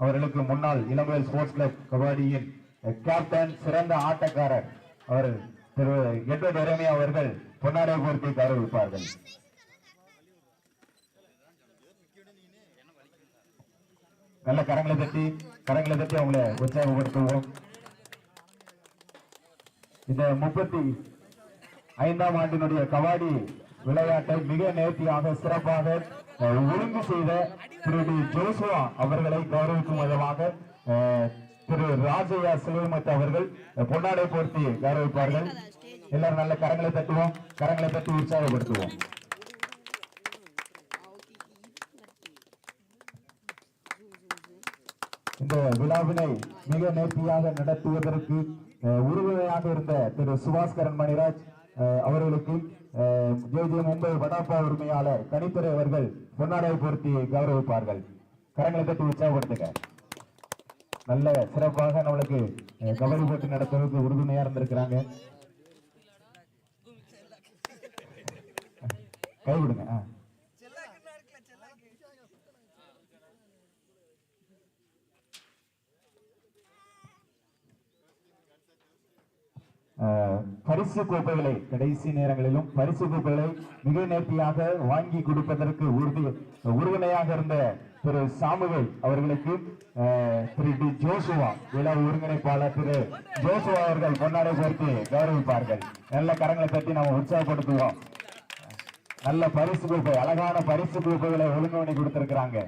அவர்களுக்கு முன்னால் இளம்பெயல் ஸ்போர்ட்ஸ் கிளப் கபடியின் கேப்டன் சிறந்த ஆட்டக்காரர் அவர் திரு எட்வர்ட் எரேமியா அவர்கள் பொன்னாடை போர்த்தி கௌரவிப்பார்கள் நல்ல கரங்களை தட்டி கரங்களை தட்டி அவங்கள உற்சாகப்படுத்துவோம். இந்த முப்பத்தி ஐந்தாம் ஆண்டினுடைய கபாடி விளையாட்டை மிக நேர்த்தியாக சிறப்பாக ஒழுங்கு செய்த திரு டி ஜோசுவா அவர்களை கௌரவிக்கும் விதமாக திரு ராஜையா சிலுவமத்து அவர்கள் பொன்னாடை போர்த்தி கௌரவிப்பார்கள். எல்லாரும் நல்ல கரங்களை தட்டுவோம். கரங்களை தட்டி உற்சாகப்படுத்துவோம். இந்த விழாவினை மிக நேர்த்தியாக நடத்துவதற்கு உறுதுணையாக இருந்த திரு சுபாஸ்கரன் மணிராஜ் அவர்களுக்கு ஜே மும்பை வடாப்பா உரிமையாளர் கனித்துறை அவர்கள் பொன்னாடை பொருத்தி கௌரவிப்பார்கள். கரங்களை தட்டி உற்சாகப்படுத்துங்க நல்ல சிறப்பாக நம்மளுக்கு கபடி போட்டி நடத்துவதற்கு உறுதுணையா இருந்திருக்கிறாங்க. கை பரிசு கோப்பைகளை கடைசி நேரங்களிலும் பரிசு கோப்பைகளை மிக நேர்த்தியாக வாங்கி கொடுப்பதற்கு உறுதி உறுதுணையாக இருந்த திரு சாமுவேல் அவர்களுக்கு திரு டி ஜோசுவா விழா ஒருங்கிணைப்பாளர் திரு ஜோசுவா அவர்கள் பொன்னாடை சேர்த்து கௌரவிப்பார்கள். நல்ல கரங்களை தட்டி நாம் உற்சாகப்படுத்துவோம் நல்ல பரிசு கோப்பை அழகான பரிசு கோப்பைகளை ஒழுங்கு பண்ணி கொடுத்திருக்கிறாங்க.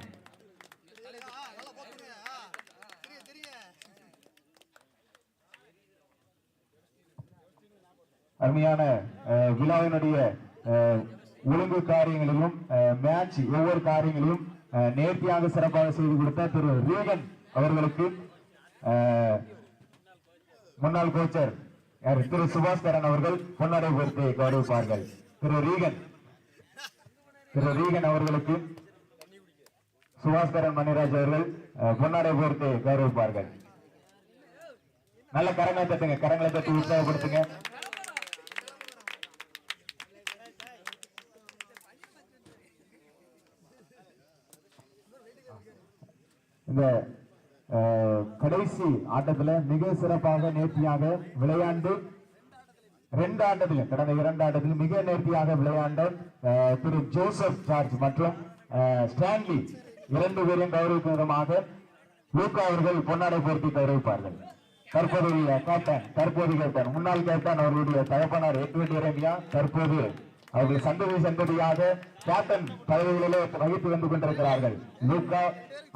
அருமையான அஹ், விழாவினுடைய அஹ், ஒழுங்கு காரியங்களிலும் மேட்ச் ஒவ்வொரு காரியங்களிலும் அஹ், நேர்த்தியாக சிறப்பாக செய்து கொடுத்த திரு ரீகன் அவர்களுக்கு முன்னாள் கோச்சர் திரு சுபாஸ்கரன் அவர்கள் பொன்னடை பொறுத்து கௌரவிப்பார்கள். திரு ரீகன். திரு ரீகன் அவர்களுக்கு சுபாஸ்கரன் மணிராஜ் அவர்கள் அஹ், பொன்னாடை பொறுத்து கௌரவிப்பார்கள். நல்ல கரங்களை தட்டுங்க. கரங்களை தட்டி உற்சாகப்படுத்துங்க. இந்த கடைசி ஆட்டத்தில் மிக சிறப்பாக நேர்த்தியாக விளையாண்டு ரெண்டு ஆட்டத்திலும் கடந்த இரண்டு ஆட்டத்திலும் மிக நேர்த்தியாக விளையாண்ட திரு ஜோசப் ஜார்ஜ் மற்றும் ஸ்டான்லி இரண்டு பேரையும் கௌரவிக்கும் விதமாக லூக்கா அவர்கள் பொன்னாடை போர்த்தி கௌரவிப்பார்கள். தற்போதைய கேப்டன் தற்போது கேப்டன் முன்னாள் கேப்டன் அவர்களுடைய தகப்பனார் எட்வெட் இரேமியா தற்போது அவர்கள் சந்ததி சந்ததியாக கேப்டன் பதவிகளிலே வகித்து வந்து கொண்டிருக்கிறார்கள். லூக்கா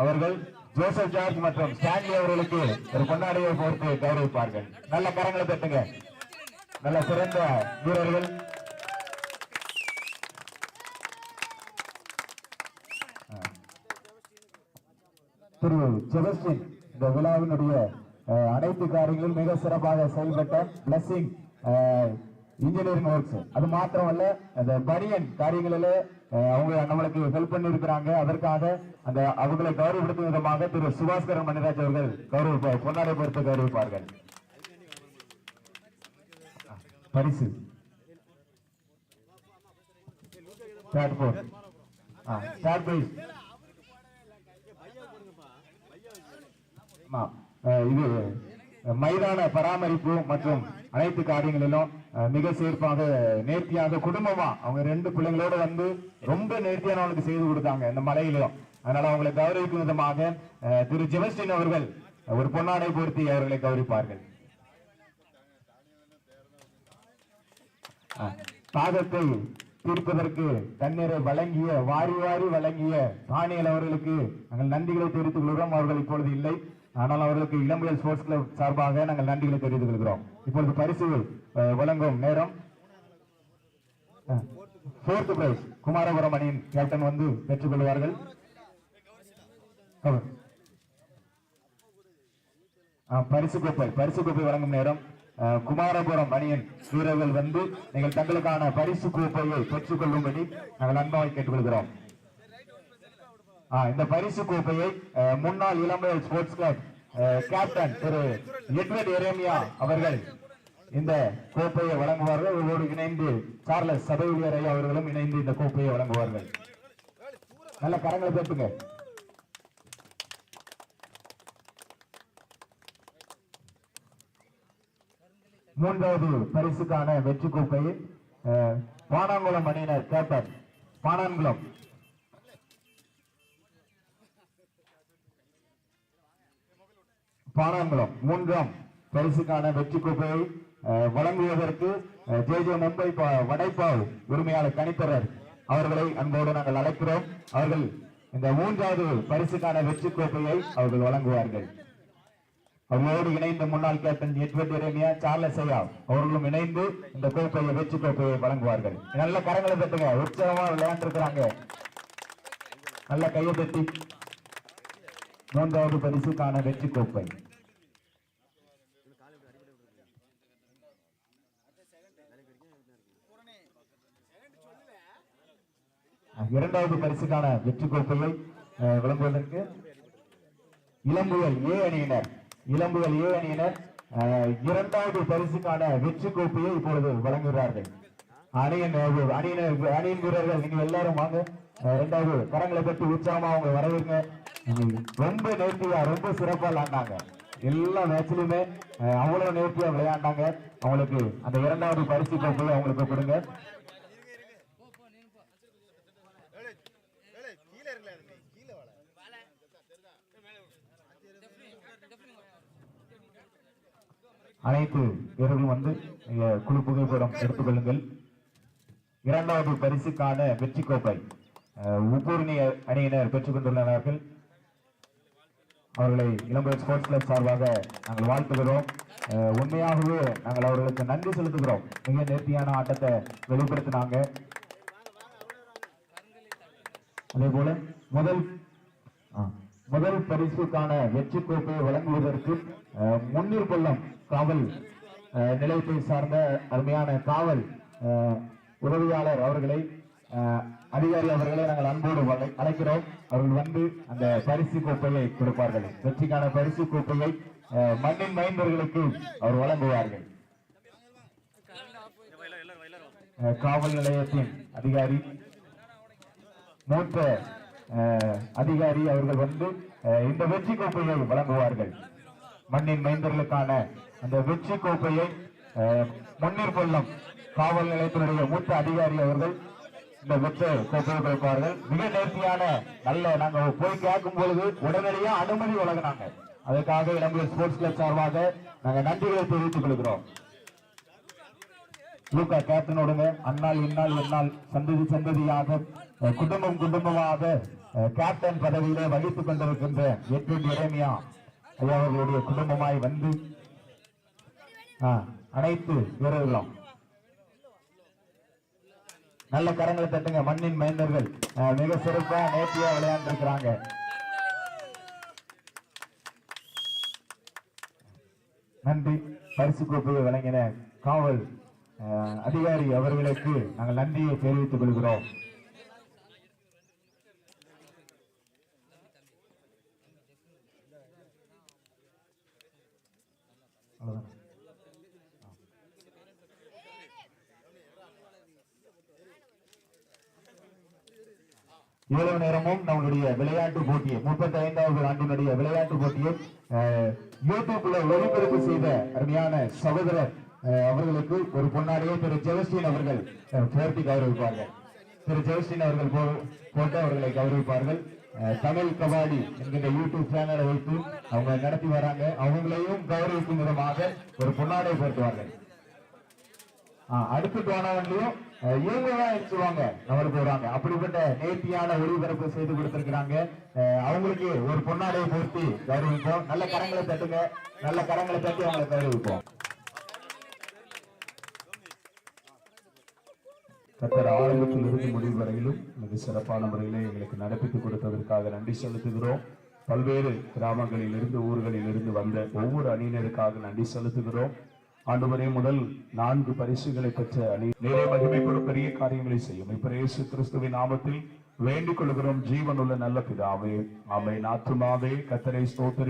அவர்கள் ஜோசப் ஜார்ஜ் மற்றும் ஸ்டான்லி அவர்களுக்கு ஒரு கொண்டாடியை போர்த்து கௌரவிப்பார்கள். நல்ல கரங்களை தட்டுங்க. நல்ல சிறந்த வீரர்கள். திரு செபஸ்டின் இந்த விழாவினுடைய அனைத்து காரியங்களும் மிக சிறப்பாக செயல்பட்ட பிளஸிங் இன்ஜினியரிங் ஒர்க்ஸ் அது மாத்திரமல்ல அந்த பனியன் காரியங்களில் அவங்க நம்மளுக்கு ஹெல்ப் பண்ணி இருக்கிறாங்க அதற்காக அந்த அவங்களை கௌரவப்படுத்தும் விதமாக திரு சுபாஸ்கரன் மணிராஜ் அவர்கள் கௌரவ பொன்னாடை பொறுத்து கௌரவிப்பார்கள். பரிசு. தேர்ட் ஃபோர் தேர்ட் பிரைஸ் இது மைதான பராமரிப்பு மற்றும் அனைத்து காரியங்களிலும் மிக சிறப்பாக நேர்த்தியாக குடும்பமா அவங்க ரெண்டு பிள்ளைங்களோட வந்து ரொம்ப நேர்த்தியானவங்களுக்கு செய்து கொடுத்தாங்க இந்த மலையிலும். அதனால அவங்களை கௌரவிக்கும் விதமாக திரு ஜெமஸ்டின் அவர்கள் ஒரு பொன்னாடை பொருத்தி அவர்களை கௌரவிப்பார்கள். தாகத்தை தீர்ப்பதற்கு தண்ணீரை வழங்கிய வாரி வாரி வழங்கிய தானியல் அவர்களுக்கு நாங்கள் நன்றிகளை தெரிவித்துக் கொள்கிறோம். அவர்கள் இப்பொழுது இல்லை. ஆனால் அவர்களுக்கு இளம்புயல் ஸ்போர்ட்ஸ் கிளப் சார்பாக நாங்கள் நன்றிகளை தெரிவித்துக் கொள்கிறோம். இப்பொழுது பரிசு வழங்கும் நேரம் ஃபோர்த் பிரைஸ் குமாரபுரம் அணியின் கேப்டன் வந்து பெற்றுக் கொள்வார்கள். ஆ, பரிசு கோப்பை பரிசு கோப்பை வழங்கும் நேரம் குமாரபுரம் அணியின் வீரர்கள் வந்து நீங்கள் தங்களுக்கான பரிசு கோப்பையை பெற்றுக் கொள்ளும்படி நாங்கள் அன்பாக கேட்டுக்கொள்கிறோம் இந்த பரிசு கோப்பையை முன்னாள் இளம்பெயர் sports club captain Thiru Edward Jeremiah அவர்கள் இந்த கோப்பையை வழங்குவார்கள். இவர்களோடு இணைந்து சார்லஸ் சபையூழியர் ஐயா அவர்களும் இணைந்து இந்த கோப்பையை வழங்குவார்கள். நல்ல கரங்களை பேசுங்க. மூன்றாவது பரிசுக்கான வெற்றி கோப்பையில் பானாங்குளம் அணியினர் கேப்டன் பானாங்குளம் பானாங்குளம் மூன்றாம் பரிசுக்கான வெற்றி கோப்பையை அஹ், வழங்குவதற்கு ஜே ஜே மும்பை ப- வடைப்பாவு உரிமையாளர் கணிப்பரர் அவர்களை அன்போடு நாங்கள் அழைக்கிறோம். அவர்கள் இந்த மூன்றாவது பரிசுக்கான வெற்றி கோப்பையை அவர்கள் வழங்குவார்கள். அவங்களோடு இணைந்த முன்னாள் கேப்டன் எட்வர்ட் இரேமியா சார்லஸ் ஐயா அவர்களும் இணைந்து இந்த கோப்பையை வெற்றி கோப்பையை வழங்குவார்கள். நல்ல கரங்களை தட்டுங்க. உற்சவமா விளையாண்டுருக்கிறாங்க. நல்ல கையை தட்டி. மூன்றாவது பரிசுக்கான வெற்றி கோப்பை. இரண்டாவது பரிசுக்கான வெற்றி கோப்பையை அஹ், இளம்புகள் ஏ அணியினர். இளம்புகள் ஏ அணியினர் அஹ், இரண்டாவது பரிசுக்கான வெற்றி கோப்பையை இப்பொழுது வழங்குகிறார்கள். அணியின் அணியின் அணியினர் அணியின் வீரர்கள் நீங்கள் எல்லாரும் வாங்க. இரண்டாவது கரங்களை பற்றி உற்சாகமா அவங்க வரவேங்க ரொம்ப நேர்த்தியா ரொம்ப சிறப்பா விளையாண்டாங்க. எல்லா மேட்ச்லயுமே அவ்வளவு நேர்த்தியா விளையாண்டாங்க. அவங்களுக்கு அந்த இரண்டாவது பரிசு கோப்பை அவங்களுக்கு கொடுங்க. அனைத்து வீரர்களும் வந்து குழு புகைப்படம் எடுத்துக்கொள்ளுங்கள். இரண்டாவது பரிசுக்கான வெற்றி கோப்பை அஹ், உப்பூரணி அணியினர் பெற்றுக் கொண்டுள்ளனர்கள் அவர்களை இளம்புரை ஸ்போர்ட்ஸ் கிளப் சார்பாக நாங்கள் வாழ்த்துகிறோம். அஹ், உண்மையாகவே நாங்கள் அவர்களுக்கு நன்றி செலுத்துகிறோம். மிக நேர்த்தியான ஆட்டத்தை வெளிப்படுத்தினாங்க. அதே போல முதல் முதல் பரிசுக்கான வெற்றி கோப்பையை வழங்குவதற்கு அஹ், முன்னீர் கொல்லம் காவல் அஹ், நிலையத்தை சார்ந்த அருமையான காவல் அஹ், உதவியாளர் அவர்களை அஹ், அதிகாரி அவர்களை நாங்கள் அன்போடு அழைக்கிறோம். அவர்கள் வந்து அந்த பரிசு கோப்பையை கொடுப்பார்கள். வெற்றிக்கான பரிசு கோப்பையை அஹ், மண்ணின் மைந்தர்களுக்கு அவர் வழங்குவார்கள். காவல் நிலையத்தின் அதிகாரி மூத்த அதிகாரி அவர்கள் வந்து அஹ், இந்த வெற்றி கோப்பையை வழங்குவார்கள். மண்ணின் மைந்தர்களுக்கான அந்த வெற்றி கோப்பையை அஹ், முன்னீர் கொல்லம் காவல் நிலையத்தினுடைய மூத்த அதிகாரி அவர்கள் இந்த வெற்றி கோப்பையை மிக நேர்த்தியான நல்ல நாங்க போய் கேட்கும் பொழுது உடனடியா அனுமதி வழங்கினாங்க. அதுக்காக இலங்கை ஸ்போர்ட்ஸ் கிளப் சார்பாக நாங்க நன்றிகளை தெரிவித்துக் கொள்கிறோம். லூக்கா கேப்டனோடுங்க அந்நாள் இந்நாள் என்னால் சந்ததி சந்ததியாக குடும்பம் குடும்பமாக கேப்டன் பதவியிலே வகித்துக் கொண்டிருக்கின்ற எட்வின் இறைமையா ஐயா அவர்களுடைய குடும்பமாய் வந்து ஆஹ், அனைத்து வீரர்களும் நல்ல கரங்களை தட்டுங்க மண்ணின் மைந்தர்கள். மிக சிறப்பா நேர்த்தியா விளையாண்டுருக்கிறாங்க. நன்றி. பரிசு கோப்பையை வழங்கின காவல் அதிகாரி அவர்களுக்கு நாங்கள் நன்றியை தெரிவித்துக் கொள்கிறோம். இவ்வளவு நேரமும் நம்மளுடைய விளையாட்டு போட்டியை முப்பத்தி ஐந்தாவது ஆண்டினுடைய விளையாட்டு போட்டியை யூடியூப்ல ஒளிபரப்பு செய்த அருமையான சகோதரர் அவர்களுக்கு ஒரு பொன்னாடியை திரு ஜெவஸ்டின் அவர்கள் போட்டி கௌரவிப்பார்கள். திரு ஜெவஸ்டின் அவர்கள் போ- போட்டு அவர்களை கௌரவிப்பார்கள். அஹ், தமிழ் கபாடி என்கின்ற யூடியூப் சேனலை வைத்து அவங்க நடத்தி வராங்க. அவங்களையும் கௌரவிக்கும் விதமாக ஒரு பொன்னாடை போட்டுவார்கள் அடுத்து போனவங்களையும் இவங்க தான் நம்மளுக்கு வருவாங்க அப்படிப்பட்ட நேர்த்தியான ஒளிபரப்பு செய்து கொடுத்திருக்கிறாங்க. அவங்களுக்கு ஒரு பொன்னாடையை போர்த்தி கௌரவிப்போம். நல்ல கரங்களை தட்டுங்க. நல்ல கரங்களை தட்டி அவங்களை கௌரவிப்போம். கத்தர் ஆரம்பத்தில் இருந்து முடிவு வரையிலும் மிக சிறப்பான முறையிலே எங்களுக்கு நடப்பித்து கொடுத்ததற்காக நன்றி செலுத்துகிறோம். பல்வேறு கிராமங்களிலிருந்து ஊர்களில் இருந்து வந்த ஒவ்வொரு அணியினருக்காக நன்றி செலுத்துகிறோம். ஆண்டவரே முதல் நான்கு பரிசுகளை பெற்ற அணி நிறைய மகிமைப்படும் பெரிய காரியங்களை செய்யும். இப்ப இயேசு கிறிஸ்துவின் நாமத்தில் வேண்டிக் கொள்கிறோம். ஜீவனுள்ள நல்ல பிதாவே ஆமை நாத்துமாவே கத்தரை ஸ்தோத்திரி.